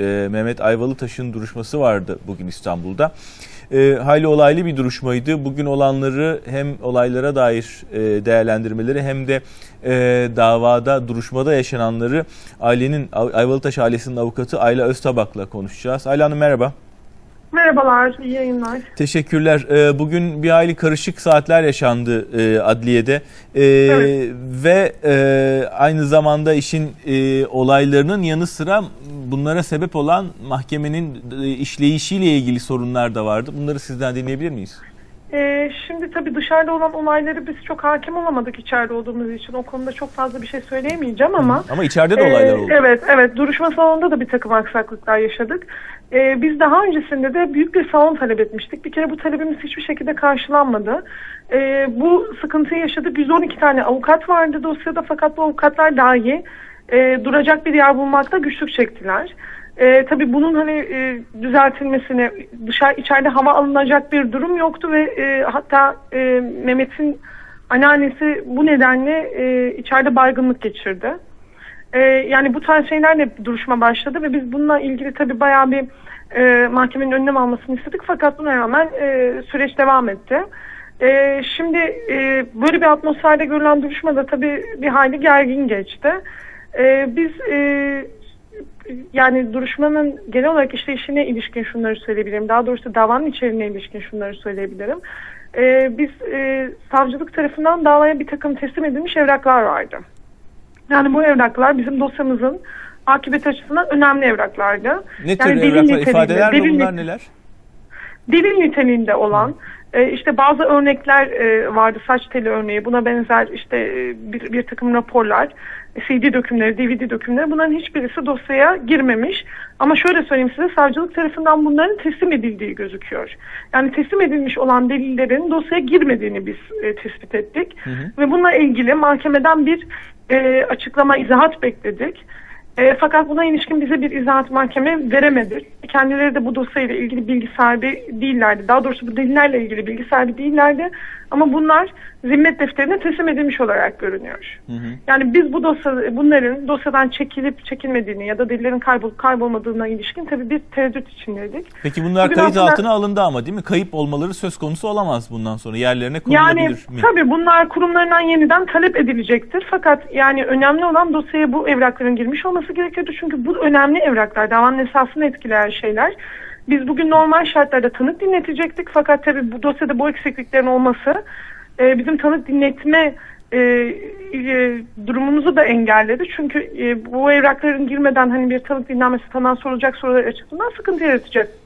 e, Mehmet Ayvalıtaş'ın duruşması vardı bugün İstanbul'da. E, hayli olaylı bir duruşmaydı. Bugün olanları hem olaylara dair e, değerlendirmeleri hem de e, davada, duruşmada yaşananları ailenin Ayvalıtaş ailesinin avukatı Ayla Öztabak'la konuşacağız. Ayla Hanım merhaba. Merhabalar, iyi yayınlar. Teşekkürler. Ee, bugün bir hayli karışık saatler yaşandı e, adliyede ee, evet. ve e, aynı zamanda işin e, olaylarının yanı sıra bunlara sebep olan mahkemenin işleyişiyle ilgili sorunlar da vardı. Bunları sizden dinleyebilir miyiz? Ee, şimdi tabii dışarıda olan olayları biz çok hakim olamadık içeride olduğumuz için. O konuda çok fazla bir şey söyleyemeyeceğim ama... Ama içeride de olaylar oldu. evet, evet. Duruşma salonunda da bir takım aksaklıklar yaşadık. Ee, biz daha öncesinde de büyük bir salon talep etmiştik. Bir kere bu talebimiz hiçbir şekilde karşılanmadı. Ee, bu sıkıntıyı yaşadık. 112 tane avukat vardı dosyada fakat bu avukatlar dahi e, duracak bir yer bulmakta güçlük çektiler. E, tabii bunun hani e, düzeltilmesine dışarı içeride hava alınacak bir durum yoktu ve e, hatta e, Mehmet'in anneannesi bu nedenle e, içeride baygınlık geçirdi. E, yani bu tarz şeylerle duruşma başladı ve biz bununla ilgili tabii bayağı bir e, mahkemenin önlem almasını istedik fakat buna rağmen e, süreç devam etti. E, şimdi e, böyle bir atmosferde görülen duruşmada tabii bir hayli gergin geçti. E, biz e, yani duruşmanın genel olarak işleyişine ilişkin şunları söyleyebilirim. Daha doğrusu davanın içeriğine ilişkin şunları söyleyebilirim. Ee, biz e, savcılık tarafından davaya bir takım teslim edilmiş evraklar vardı. Yani bu evraklar bizim dosyamızın akıbet açısından önemli evraklardı. Ne tür yani evraklar, ifadeler mi bunlar neler? Delil niteliğinde olan, e, işte bazı örnekler e, vardı saç teli örneği buna benzer işte e, bir, bir takım raporlar CD dökümleri, DVD dökümleri bunların hiçbirisi dosyaya girmemiş. Ama şöyle söyleyeyim size savcılık tarafından bunların teslim edildiği gözüküyor. Yani teslim edilmiş olan delillerin dosyaya girmediğini biz e, tespit ettik. Hı hı. Ve bununla ilgili mahkemeden bir e, açıklama, izahat bekledik. E, fakat buna ilişkin bize bir izahat mahkeme veremedi. Kendileri de bu dosyayla ilgili bilgi sahibi değillerdi. Daha doğrusu bu delillerle ilgili bilgi sahibi değillerdi. Ama bunlar zimmet defterine teslim edilmiş olarak görünüyor. Hı hı. Yani biz bu dosya, bunların dosyadan çekilip çekilmediğini ya da delillerin kaybolup kaybolmadığına ilişkin tabii bir tereddüt içindeydik. Peki bunlar Bugün kayıt aslında, altına alındı ama değil mi? Kayıp olmaları söz konusu olamaz bundan sonra. Yerlerine konulabilir yani, mi? Tabii bunlar kurumlarından yeniden talep edilecektir. Fakat yani önemli olan dosyaya bu evrakların girmiş olması gerekiyordu. Çünkü bu önemli evraklar davanın esasını etkileyen şeyler. Biz bugün normal şartlarda tanık dinletecektik fakat tabii bu dosyada bu eksikliklerin olması e, bizim tanık dinletme e, e, durumumuzu da engelledi. Çünkü e, bu evrakların girmeden hani bir tanık dinlenmesi tanığa sorulacak sorular açısından sıkıntı yaratacaktı.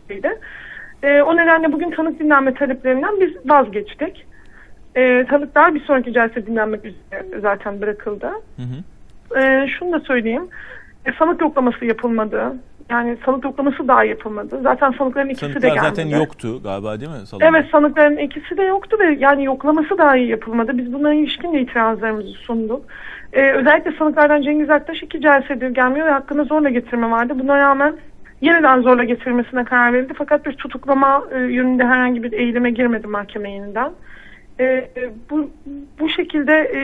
E, o nedenle bugün tanık dinlenme taleplerinden biz vazgeçtik. E, tanıklar bir sonraki celse dinlenmek üzere zaten bırakıldı. Hı hı. E, şunu da söyleyeyim. E, sanık yoklaması yapılmadı. Yani sanık yoklaması daha yapılmadı. Zaten sanıkların ikisi Sanıklar de geldi. zaten yoktu galiba değil mi? Salonda? Evet sanıkların ikisi de yoktu ve yani yoklaması daha iyi yapılmadı. Biz bunlara ilişkin de itirazlarımızı sunduk. Ee, özellikle sanıklardan Cengiz Aktaş iki celsedir gelmiyor ve hakkında zorla getirme vardı. Buna rağmen yeniden zorla getirilmesine karar verildi. Fakat bir tutuklama e, yönünde herhangi bir eğilime girmedi mahkeme yeniden. E, bu bu şekilde e,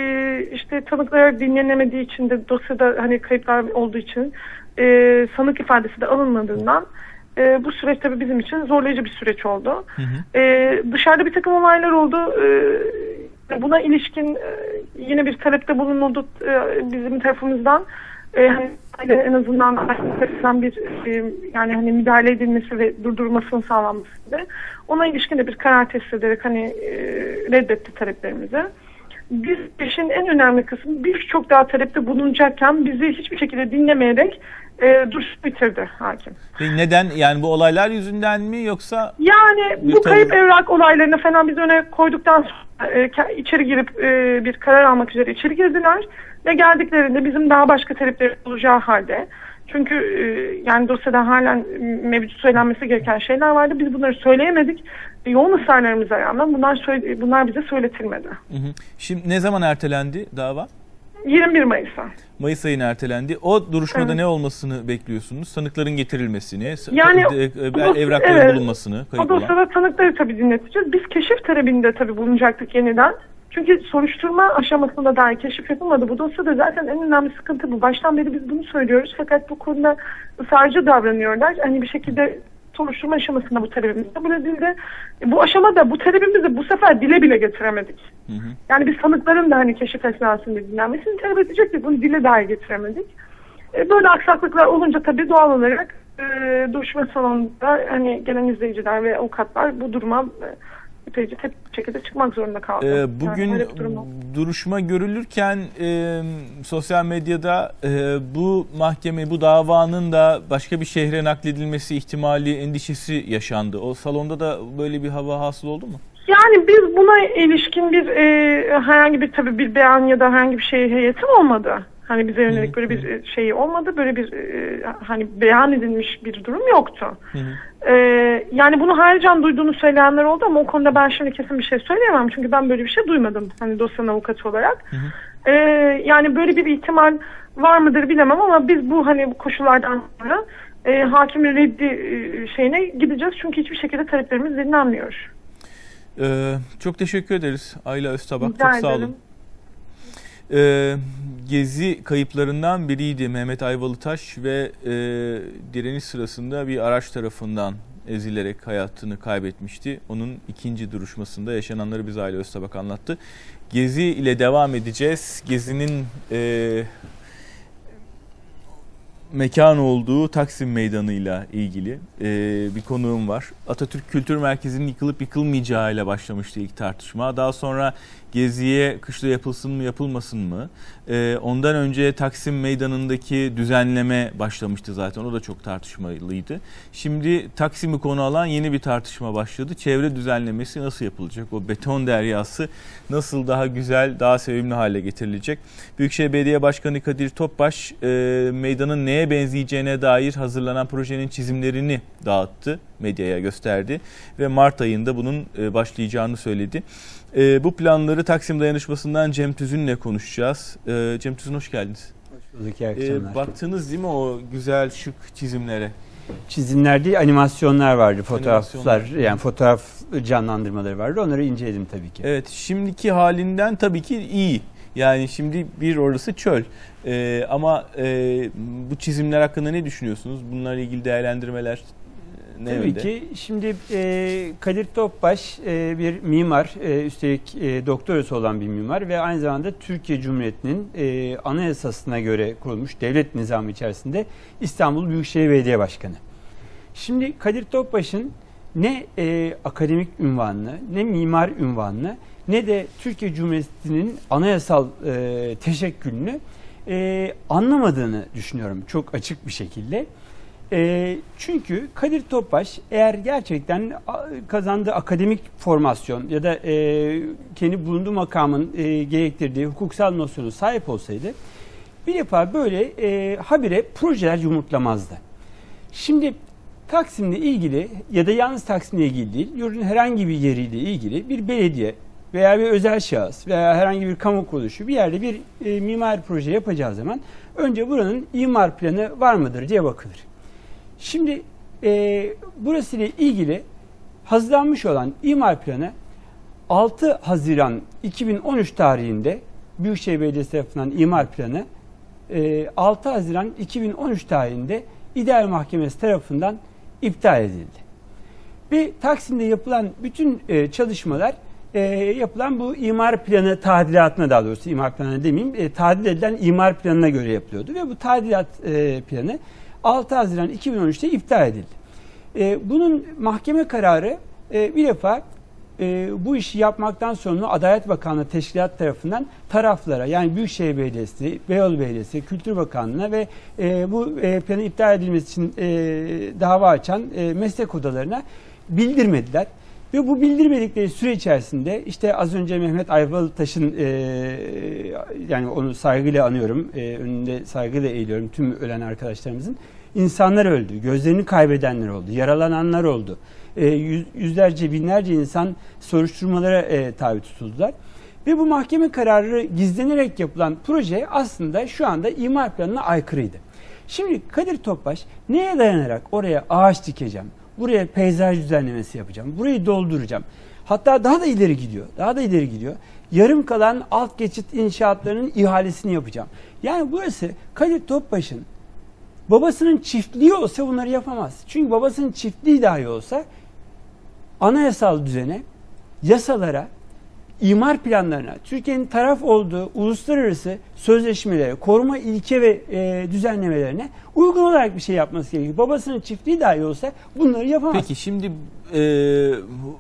işte tanıklar dinlenemediği için de dosyada hani kayıplar olduğu için e, sanık ifadesi de alınmadığından e, bu süreç tabii bizim için zorlayıcı bir süreç oldu. Hı hı. E, dışarıda bir takım olaylar oldu. E, buna ilişkin e, yine bir talepte bulunuldu e, bizim tarafımızdan. E, hani en azından açısından bir e, yani hani müdahale edilmesi ve durdurulmasının sağlanması gibi. Ona ilişkin de bir karar test ederek hani e, reddetti taleplerimizi biz işin en önemli kısmı birçok daha talepte bulunacakken bizi hiçbir şekilde dinlemeyerek e, duruş bitirdi hakim. Neden? Yani bu olaylar yüzünden mi yoksa? Yani bu kayıp evrak olaylarını falan biz öne koyduktan sonra e, içeri girip e, bir karar almak üzere içeri girdiler. Ve geldiklerinde bizim daha başka talepler olacağı halde çünkü e, yani dosyada halen mevcut söylenmesi gereken şeyler vardı. Biz bunları söyleyemedik. Yoğun ısrarlarımıza rağmen bunlar bunlar bize söyletilmedi. Hı hı. Şimdi ne zaman ertelendi dava? 21 Mayıs'a. Mayıs ayına ertelendi. O duruşmada evet. ne olmasını bekliyorsunuz? Sanıkların getirilmesini, yani, e, evrakların evet, bulunmasını. O dosyada tanıkları tabii dinleteceğiz. Biz keşif talebinde tabii bulunacaktık yeniden. Çünkü soruşturma aşamasında dahi keşif yapılmadı. Bu dosyada zaten en önemli sıkıntı bu. Baştan beri biz bunu söylüyoruz fakat bu konuda ısrarcı davranıyorlar. Hani bir şekilde soruşturma aşamasında bu talebimiz kabul edildi. Bu aşamada bu talebimizi bu sefer dile bile getiremedik. Hı hı. Yani biz sanıkların da hani keşif esnasında dinlenmesini talep edecektik. Bunu dile dahi getiremedik. E, böyle aksaklıklar olunca tabii doğal olarak e, duruşma salonunda hani gelen izleyiciler ve avukatlar bu duruma e, tepki şekilde çıkmak zorunda kaldı. Ee, Yani bugün oldu. duruşma görülürken e, sosyal medyada e, bu mahkeme, bu davanın da başka bir şehre nakledilmesi ihtimali, endişesi yaşandı. O salonda da böyle bir hava hasıl oldu mu? Yani biz buna ilişkin bir e, herhangi bir tabii bir beyan ya da herhangi bir şey heyetim olmadı. Hani bize yönelik böyle bir şey olmadı. Böyle bir e, hani beyan edilmiş bir durum yoktu. Hı hı. E, yani bunu harcan duyduğunu söyleyenler oldu ama o konuda ben şimdi kesin bir şey söyleyemem. Çünkü ben böyle bir şey duymadım. Hani dosyanın avukatı olarak. E, yani böyle bir ihtimal var mıdır bilemem ama biz bu hani koşullardan sonra e, hakimin reddi e, şeyine gideceğiz. Çünkü hiçbir şekilde taleplerimiz dinlenmiyor. Ee, çok teşekkür ederiz Ayla Öztabak. Rica çok sağ olun. ederim. Ee, gezi kayıplarından biriydi Mehmet Ayvalıtaş ve e, direniş sırasında bir araç tarafından ezilerek hayatını kaybetmişti. Onun ikinci duruşmasında yaşananları bize Ayla Öztabak anlattı. Gezi ile devam edeceğiz. Gezi'nin e, mekan olduğu Taksim Meydanı'yla ilgili e, bir konuğum var. Atatürk Kültür Merkezi'nin yıkılıp yıkılmayacağıyla başlamıştı ilk tartışma. Daha sonra Gezi'ye kışla yapılsın mı yapılmasın mı? E, ondan önce Taksim Meydanı'ndaki düzenleme başlamıştı zaten. O da çok tartışmalıydı. Şimdi Taksim'i konu alan yeni bir tartışma başladı. Çevre düzenlemesi nasıl yapılacak? O beton deryası nasıl daha güzel, daha sevimli hale getirilecek? Büyükşehir Belediye Başkanı Kadir Topbaş e, meydanın neye benzeyeceğine dair hazırlanan projenin çizimlerini dağıttı, medyaya gösterdi ve Mart ayında bunun e, başlayacağını söyledi. E, bu planları Taksim Dayanışması'ndan Cem Tüzün'le konuşacağız. E, Cem Tüzün hoş geldiniz. Hoş bulduk, akşamlar. baktınız değil mi o güzel şık çizimlere? Çizimler değil, animasyonlar vardı, fotoğraflar, yani fotoğraf canlandırmaları vardı. Onları inceledim tabii ki. Evet şimdiki halinden tabii ki iyi. Yani şimdi bir orası çöl. E, ama e, bu çizimler hakkında ne düşünüyorsunuz? Bunlarla ilgili değerlendirmeler e, ne Tabii yönde? ki. Şimdi e, Kadir Topbaş e, bir mimar, e, üstelik e, doktorası olan bir mimar ve aynı zamanda Türkiye Cumhuriyeti'nin e, anayasasına göre kurulmuş devlet nizamı içerisinde İstanbul Büyükşehir Belediye Başkanı. Şimdi Kadir Topbaş'ın ne e, akademik ünvanını, ne mimar ünvanını, ne de Türkiye Cumhuriyeti'nin anayasal e, teşekkülünü e, anlamadığını düşünüyorum çok açık bir şekilde. E, çünkü Kadir Topbaş eğer gerçekten kazandığı akademik formasyon ya da e, kendi bulunduğu makamın e, gerektirdiği hukuksal nosyonu sahip olsaydı bir defa böyle e, habire projeler yumurtlamazdı. Şimdi Taksim'le ilgili ya da yalnız Taksim'le ilgili değil, yurdun herhangi bir yeriyle ilgili bir belediye veya bir özel şahıs veya herhangi bir kamu kuruluşu bir yerde bir e, mimari proje yapacağı zaman önce buranın imar planı var mıdır diye bakılır. Şimdi e, burası ile ilgili hazırlanmış olan imar planı 6 Haziran 2013 tarihinde Büyükşehir Belediyesi tarafından imar planı e, 6 Haziran 2013 tarihinde İdare Mahkemesi tarafından iptal edildi. Ve Taksim'de yapılan bütün e, çalışmalar e, yapılan bu imar planı tadilatına daha doğrusu imar planı demeyeyim e, tadil edilen imar planına göre yapılıyordu ve bu tadilat e, planı 6 Haziran 2013'te iptal edildi. E, bunun mahkeme kararı e, bir defa e, bu işi yapmaktan sonra Adalet Bakanlığı Teşkilat tarafından taraflara yani Büyükşehir Belediyesi, Beyoğlu Belediyesi, Kültür Bakanlığı'na ve e, bu e, planı iptal edilmesi için e, dava açan e, meslek odalarına bildirmediler. Ve bu bildirmedikleri süre içerisinde işte az önce Mehmet Ayvalıtaş'ın e, yani onu saygıyla anıyorum, e, önünde saygıyla eğiliyorum tüm ölen arkadaşlarımızın. insanlar öldü, gözlerini kaybedenler oldu, yaralananlar oldu. E, yüz- yüzlerce, binlerce insan soruşturmalara e, tabi tutuldular. Ve bu mahkeme kararı gizlenerek yapılan proje aslında şu anda imar planına aykırıydı. Şimdi Kadir Topbaş neye dayanarak oraya ağaç dikeceğim, buraya peyzaj düzenlemesi yapacağım, burayı dolduracağım. Hatta daha da ileri gidiyor, daha da ileri gidiyor. yarım kalan alt geçit inşaatlarının ihalesini yapacağım. Yani burası Kadir Topbaş'ın babasının çiftliği olsa bunları yapamaz. Çünkü babasının çiftliği dahi olsa anayasal düzene, yasalara, imar planlarına, Türkiye'nin taraf olduğu uluslararası sözleşmelere, koruma ilke ve e, düzenlemelerine uygun olarak bir şey yapması gerekiyor. Babasının çiftliği dahi olsa bunları yapamaz. Peki şimdi e, bu-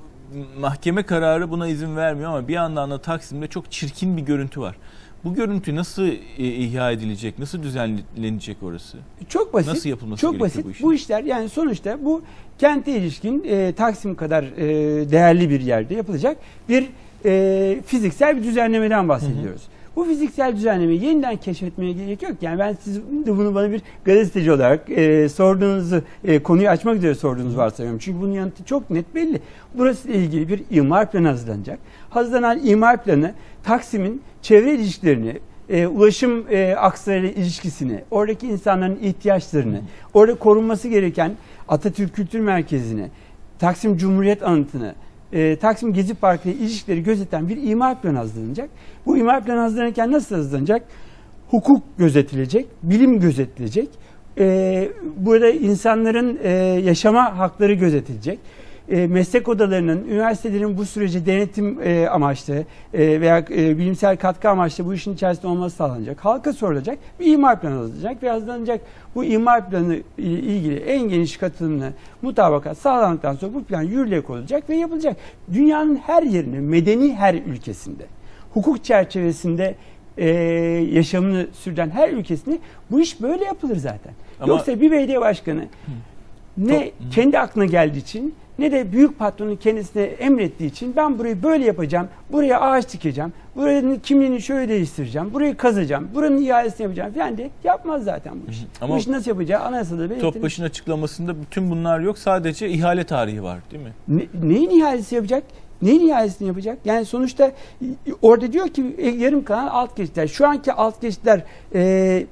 mahkeme kararı buna izin vermiyor ama bir yandan da Taksim'de çok çirkin bir görüntü var. Bu görüntü nasıl e, ihya edilecek, nasıl düzenlenecek orası? Çok basit. Nasıl yapılması çok gerekiyor basit. bu Bu, işin? işler yani sonuçta bu kente ilişkin e, Taksim kadar e, değerli bir yerde yapılacak bir e, fiziksel bir düzenlemeden bahsediyoruz. Bu fiziksel düzenlemeyi yeniden keşfetmeye gerek yok. Yani ben siz de bunu bana bir gazeteci olarak e, sorduğunuzu, e, konuyu açmak üzere sorduğunuzu varsayıyorum. Çünkü bunun yanıtı çok net belli. Burası ile ilgili bir imar planı hazırlanacak. Hazırlanan imar planı Taksim'in çevre ilişkilerini, e, ulaşım e, akslarıyla ilişkisini, oradaki insanların ihtiyaçlarını, orada korunması gereken Atatürk Kültür Merkezi'ni, Taksim Cumhuriyet Anıtı'nı, e, Taksim Gezi Parkı ile ilişkileri gözeten bir imar planı hazırlanacak. Bu imar planı hazırlanırken nasıl hazırlanacak? Hukuk gözetilecek, bilim gözetilecek. E, burada insanların e, yaşama hakları gözetilecek. E, meslek odalarının, üniversitelerin bu sürece denetim e, amaçlı e, veya e, bilimsel katkı amaçlı bu işin içerisinde olması sağlanacak. Halka sorulacak, bir imar planı hazırlanacak ve hazırlanacak. Bu imar planı ile ilgili en geniş katılımlı mutabakat sağlandıktan sonra bu plan yürürlüğe konulacak ve yapılacak. Dünyanın her yerine, medeni her ülkesinde, hukuk çerçevesinde e, yaşamını sürdüren her ülkesinde bu iş böyle yapılır zaten. Ama- Yoksa bir belediye başkanı ne Çok- kendi aklına geldiği için ne de büyük patronun kendisine emrettiği için ben burayı böyle yapacağım, buraya ağaç dikeceğim, buranın kimliğini şöyle değiştireceğim, burayı kazacağım, buranın ihalesini yapacağım falan diye yapmaz zaten bu işi. Ama bu işi nasıl yapacağı anayasada belirtilmiş. Topbaş'ın açıklamasında bütün bunlar yok. Sadece ihale tarihi var değil mi? Ne- neyin ihalesi yapacak? Neyin ihalesini yapacak? Yani sonuçta orada diyor ki e, yarım kalan alt geçitler. Şu anki alt geçitler e,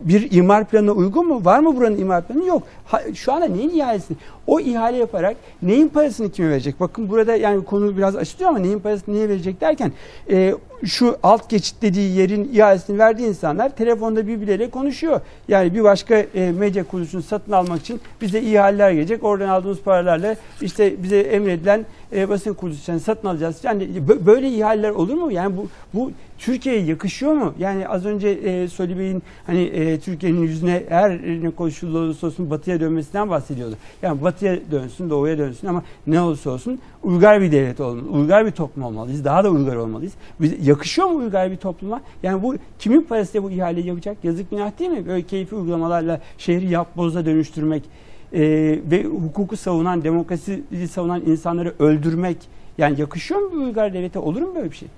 bir imar planına uygun mu? Var mı buranın imar planı? Yok. Ha, şu anda neyin ihalesini? O ihale yaparak neyin parasını kime verecek? Bakın burada yani konu biraz açılıyor ama neyin parasını neye verecek derken e, şu alt geçit dediği yerin ihalesini verdiği insanlar telefonda birbirleriyle konuşuyor. Yani bir başka e, medya kuruluşunu satın almak için bize ihaleler gelecek. Oradan aldığımız paralarla işte bize emredilen e, basın kuruluşlarını satın alacağız. Yani bö- böyle ihaleler olur mu? Yani bu bu Türkiye'ye yakışıyor mu? Yani az önce e, Soli Bey'in hani e, Türkiye'nin yüzüne her ne koşulda olursa olsun batıya dönmesinden bahsediyordu. Yani batıya dönsün, doğuya dönsün ama ne olursa olsun uygar bir devlet olmalı, uygar bir toplum olmalıyız. Daha da uygar olmalıyız. Biz, yakışıyor mu uygar bir topluma? Yani bu kimin parasıyla bu ihaleyi yapacak? Yazık günah değil mi? Böyle keyfi uygulamalarla şehri yapboza dönüştürmek e, ve hukuku savunan, demokrasiyi savunan insanları öldürmek yani yakışıyor mu bir uygar devlete? Olur mu böyle bir şey?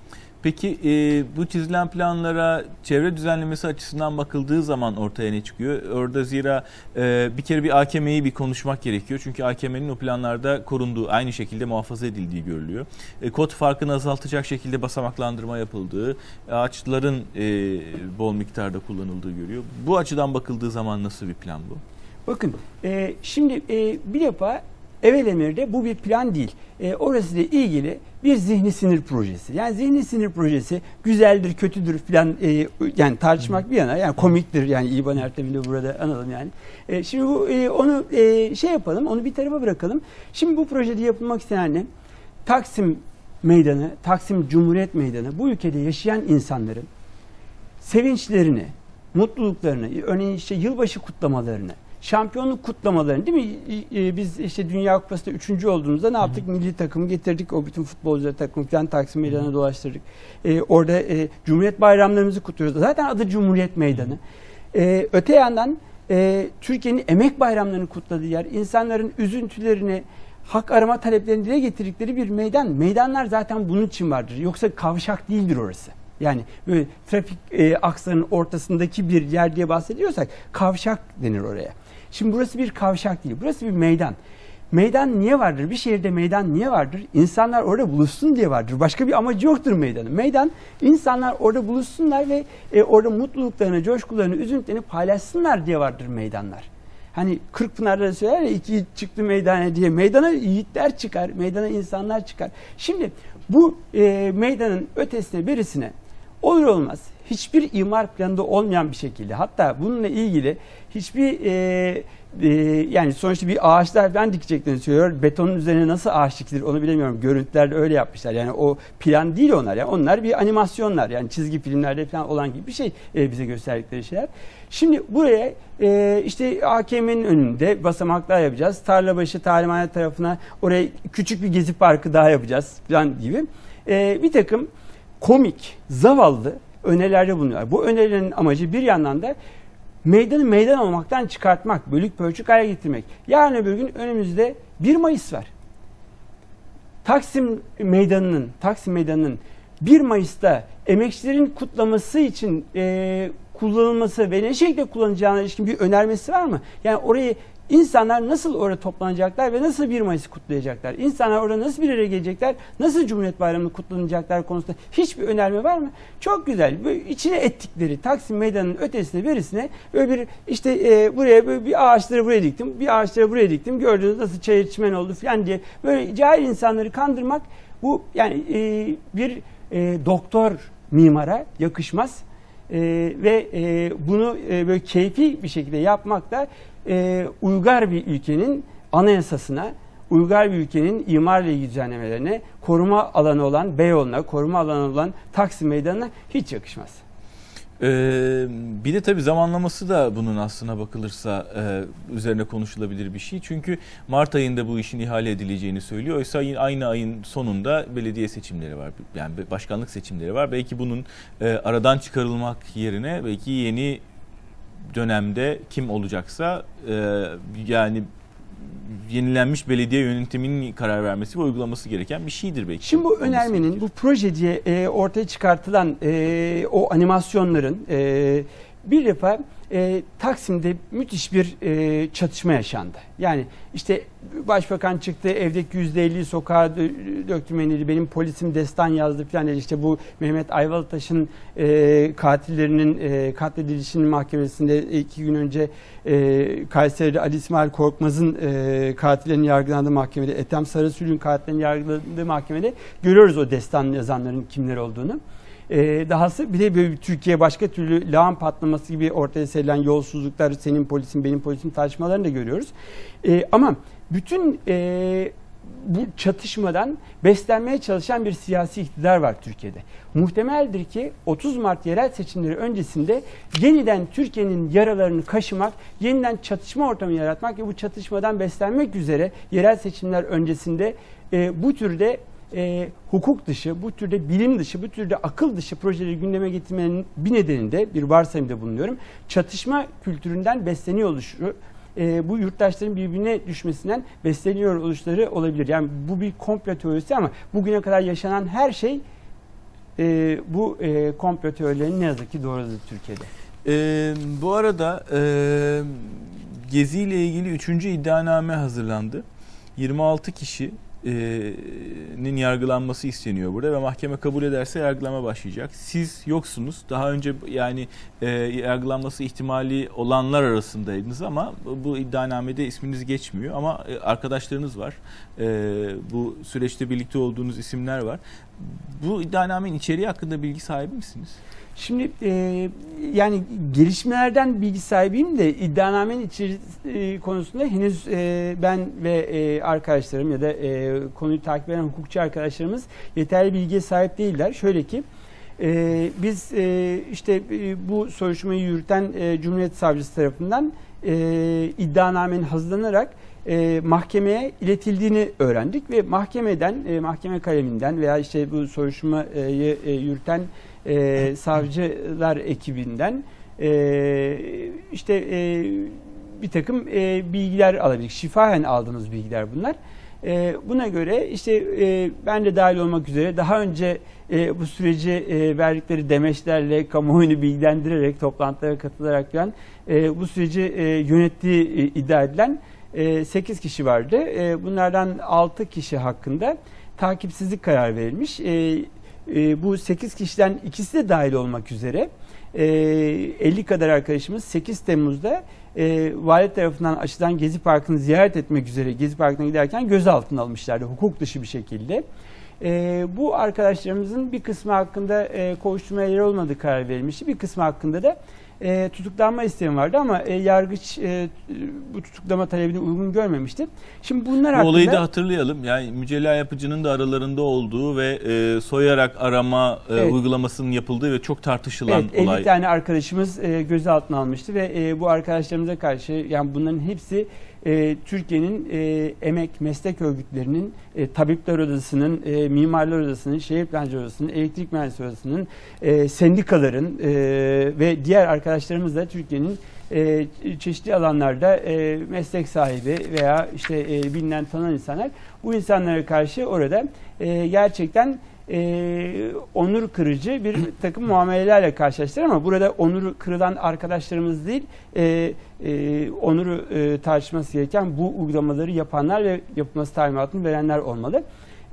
Peki e, bu çizilen planlara çevre düzenlemesi açısından bakıldığı zaman ortaya ne çıkıyor? Orada zira e, bir kere bir AKM'yi bir konuşmak gerekiyor. Çünkü AKM'nin o planlarda korunduğu, aynı şekilde muhafaza edildiği görülüyor. E, kod farkını azaltacak şekilde basamaklandırma yapıldığı, ağaçların e, bol miktarda kullanıldığı görüyor. Bu açıdan bakıldığı zaman nasıl bir plan bu? Bakın e, şimdi e, bir defa evvel emirde bu bir plan değil. E, orası ile ilgili bir zihni sinir projesi. Yani zihni sinir projesi güzeldir, kötüdür falan e, yani tartışmak bir yana yani komiktir yani İban Ertem'i de burada analım yani. E, şimdi bu e, onu e, şey yapalım, onu bir tarafa bırakalım. Şimdi bu projede yapılmak istenen ne? Taksim Meydanı, Taksim Cumhuriyet Meydanı bu ülkede yaşayan insanların sevinçlerini, mutluluklarını, örneğin işte yılbaşı kutlamalarını, şampiyonluk kutlamalarını değil mi? Ee, Biz işte Dünya Kupası'nda üçüncü olduğumuzda ne yaptık? Milli takımı getirdik. O bütün futbolcuları takım falan Taksim Meydanı'na dolaştırdık. Ee, orada e, Cumhuriyet bayramlarımızı kutluyoruz. Zaten adı Cumhuriyet Meydanı. Ee, öte yandan e, Türkiye'nin emek bayramlarını kutladığı yer, insanların üzüntülerini, hak arama taleplerini dile getirdikleri bir meydan. Meydanlar zaten bunun için vardır. Yoksa kavşak değildir orası. Yani böyle trafik e, akslarının ortasındaki bir yer diye bahsediyorsak kavşak denir oraya. Şimdi burası bir kavşak değil. Burası bir meydan. Meydan niye vardır? Bir şehirde meydan niye vardır? İnsanlar orada buluşsun diye vardır. Başka bir amacı yoktur meydanın. Meydan insanlar orada buluşsunlar ve e, orada mutluluklarını, coşkularını, üzüntülerini paylaşsınlar diye vardır meydanlar. Hani Kırkpınar'da söyler ya iki çıktı meydana diye. Meydana yiğitler çıkar, meydana insanlar çıkar. Şimdi bu e, meydanın ötesine birisine olur olmaz hiçbir imar planında olmayan bir şekilde hatta bununla ilgili hiçbir e, e, yani sonuçta bir ağaçlar ben dikeceklerini söylüyor. Betonun üzerine nasıl ağaç dikilir onu bilemiyorum. Görüntülerde öyle yapmışlar. Yani o plan değil onlar. Yani onlar bir animasyonlar. Yani çizgi filmlerde falan olan gibi bir şey e, bize gösterdikleri şeyler. Şimdi buraya e, işte AKM'nin önünde basamaklar yapacağız. Tarlabaşı talimhane tarafına oraya küçük bir gezi parkı daha yapacağız falan gibi. E, bir takım komik, zavallı önerilerde bulunuyor. Bu önerilerin amacı bir yandan da meydanı meydan olmaktan çıkartmak, bölük pörçük hale getirmek. Yarın öbür gün önümüzde 1 Mayıs var. Taksim Meydanı'nın, Taksim Meydanı'nın 1 Mayıs'ta emekçilerin kutlaması için e, kullanılması ve ne şekilde kullanacağına ilişkin bir önermesi var mı? Yani orayı İnsanlar nasıl orada toplanacaklar ve nasıl 1 Mayıs'ı kutlayacaklar? İnsanlar orada nasıl bir araya gelecekler? Nasıl Cumhuriyet Bayramı'nı kutlanacaklar konusunda hiçbir önerme var mı? Çok güzel. Böyle içine ettikleri Taksim Meydanı'nın ötesine birisine böyle bir işte e, buraya böyle bir ağaçları buraya diktim, bir ağaçları buraya diktim. Gördüğünüz nasıl çayır çimen oldu falan diye böyle cahil insanları kandırmak bu yani e, bir e, doktor mimara yakışmaz. E, ve e, bunu e, böyle keyfi bir şekilde yapmak da e, uygar bir ülkenin anayasasına, uygar bir ülkenin imarla ilgili düzenlemelerine, koruma alanı olan Beyoğlu'na, koruma alanı olan Taksim Meydanı'na hiç yakışmaz. Ee, bir de tabii zamanlaması da bunun aslına bakılırsa e, üzerine konuşulabilir bir şey. Çünkü Mart ayında bu işin ihale edileceğini söylüyor. Oysa aynı ayın sonunda belediye seçimleri var. Yani başkanlık seçimleri var. Belki bunun e, aradan çıkarılmak yerine belki yeni dönemde kim olacaksa e, yani yenilenmiş belediye yönetiminin karar vermesi ve uygulaması gereken bir şeydir belki. Şimdi bu önermenin, bu proje diye e, ortaya çıkartılan e, o animasyonların e, bir defa e, Taksim'de müthiş bir e, çatışma yaşandı. Yani işte başbakan çıktı evdeki yüzde elli sokağa döktü menili benim polisim destan yazdı falan dedi. İşte bu Mehmet Ayvalıtaş'ın e, katillerinin e, katledilişinin mahkemesinde iki gün önce e, Kayseri'de Ali İsmail Korkmaz'ın e, katillerinin yargılandığı mahkemede Ethem Sarısül'ün katillerinin yargılandığı mahkemede görüyoruz o destan yazanların kimler olduğunu. E, dahası bir de böyle Türkiye başka türlü lağım patlaması gibi ortaya serilen yolsuzluklar, senin polisin benim polisim tartışmalarını da görüyoruz. E, ama bütün e, bu çatışmadan beslenmeye çalışan bir siyasi iktidar var Türkiye'de. Muhtemeldir ki 30 Mart yerel seçimleri öncesinde yeniden Türkiye'nin yaralarını kaşımak, yeniden çatışma ortamı yaratmak ve bu çatışmadan beslenmek üzere yerel seçimler öncesinde e, bu türde e, hukuk dışı, bu türde bilim dışı, bu türde akıl dışı projeleri gündeme getirmenin bir nedeninde bir varsayımda bulunuyorum. Çatışma kültüründen besleniyor oluşu, e, bu yurttaşların birbirine düşmesinden besleniyor oluşları olabilir. Yani bu bir komplo teorisi ama bugüne kadar yaşanan her şey e, bu e, komplo teorilerinin ne yazık ki doğrudur Türkiye'de. E, bu arada e, Gezi ile ilgili 3. iddianame hazırlandı. 26 kişi nin yargılanması isteniyor burada ve mahkeme kabul ederse yargılama başlayacak. Siz yoksunuz. Daha önce yani e, yargılanması ihtimali olanlar arasındaydınız ama bu iddianamede isminiz geçmiyor ama arkadaşlarınız var. E, bu süreçte birlikte olduğunuz isimler var. Bu iddianamenin içeriği hakkında bilgi sahibi misiniz? Şimdi e, yani gelişmelerden bilgi sahibiyim de iddianamenin içerisi e, konusunda henüz e, ben ve e, arkadaşlarım ya da e, konuyu takip eden hukukçu arkadaşlarımız yeterli bilgiye sahip değiller. Şöyle ki e, biz e, işte e, bu soruşturmayı yürüten e, Cumhuriyet Savcısı tarafından e, iddianamenin hazırlanarak e, mahkemeye iletildiğini öğrendik ve mahkemeden, e, mahkeme kaleminden veya işte bu soruşturmayı e, yürüten e, savcılar ekibinden e, işte e, bir takım e, bilgiler alabildik. Şifahen aldığımız bilgiler bunlar. E, buna göre işte e, ben de dahil olmak üzere daha önce e, bu süreci e, verdikleri demeçlerle kamuoyunu bilgilendirerek toplantılara katılarak falan e, bu süreci e, yönettiği e, iddia edilen e, 8 kişi vardı. E, bunlardan 6 kişi hakkında takipsizlik karar verilmiş. E, e, bu 8 kişiden ikisi de dahil olmak üzere e, 50 kadar arkadaşımız 8 Temmuz'da e, vali tarafından açılan Gezi Parkı'nı ziyaret etmek üzere Gezi Parkı'na giderken gözaltına almışlardı hukuk dışı bir şekilde. E, bu arkadaşlarımızın bir kısmı hakkında e, kovuşturmaya yer olmadığı karar verilmişti. Bir kısmı hakkında da e, tutuklanma istemi vardı ama e, yargıç e, bu tutuklama talebini uygun görmemişti. Şimdi bunlar Bu hakkında... olayı da hatırlayalım. Yani Mücella Yapıcı'nın da aralarında olduğu ve e, soyarak arama e, Evet. uygulamasının yapıldığı ve çok tartışılan Evet, 50 olay. tane arkadaşımız e, gözaltına almıştı ve e, bu arkadaşlarımıza karşı yani bunların hepsi e, Türkiye'nin e, emek meslek örgütlerinin, e, tabipler odasının, e, mimarlar odasının, şehir plancı odasının, elektrik mühendisleri odasının, e, sendikaların e, ve diğer arkadaşlarımız da Türkiye'nin e, çeşitli alanlarda e, meslek sahibi veya işte e, bilinen tanınan insanlar bu insanlara karşı orada e, gerçekten e, onur kırıcı bir takım muamelelerle karşılaştılar ama burada onuru kırılan arkadaşlarımız değil, e, e, onuru e, tartışması gereken bu uygulamaları yapanlar ve yapılması talimatını verenler olmalı.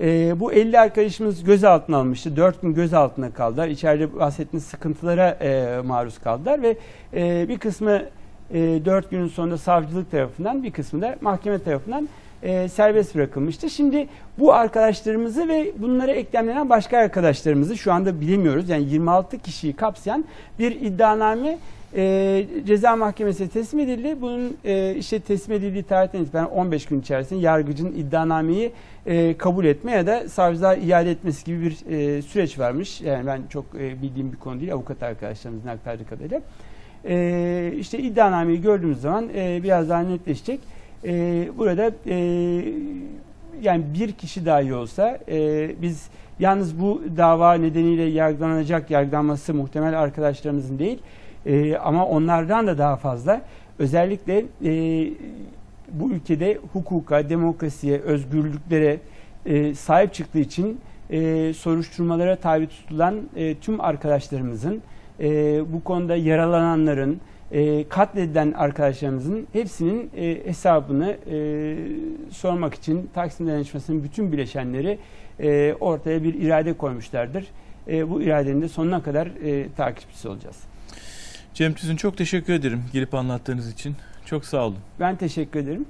E, bu 50 arkadaşımız gözaltına almıştı. 4 gün gözaltına kaldılar. İçeride bahsettiğiniz sıkıntılara e, maruz kaldılar ve e, bir kısmı e, 4 günün sonunda savcılık tarafından bir kısmı da mahkeme tarafından e, serbest bırakılmıştı. Şimdi bu arkadaşlarımızı ve bunlara eklemlenen başka arkadaşlarımızı şu anda bilemiyoruz. Yani 26 kişiyi kapsayan bir iddianame e, ceza mahkemesine teslim edildi. Bunun e, işte teslim edildiği tarihten itibaren 15 gün içerisinde yargıcın iddianameyi e, kabul etme ya da savcılığa iade etmesi gibi bir e, süreç varmış. Yani ben çok e, bildiğim bir konu değil. Avukat arkadaşlarımızın aktardığı kadarıyla. E, işte iddianameyi gördüğümüz zaman e, biraz daha netleşecek. E, burada e, yani bir kişi dahi olsa e, biz yalnız bu dava nedeniyle yargılanacak yargılanması muhtemel arkadaşlarımızın değil e, ama onlardan da daha fazla. Özellikle e, bu ülkede hukuka, demokrasiye, özgürlüklere e, sahip çıktığı için e, soruşturmalara tabi tutulan e, tüm arkadaşlarımızın e, bu konuda yaralananların, e, katledilen arkadaşlarımızın hepsinin e, hesabını e, sormak için Taksim Dayanışması'nın bütün bileşenleri e, ortaya bir irade koymuşlardır. E, bu iradenin de sonuna kadar e, takipçisi olacağız. Cem Tüzün çok teşekkür ederim gelip anlattığınız için. Çok sağ olun. Ben teşekkür ederim.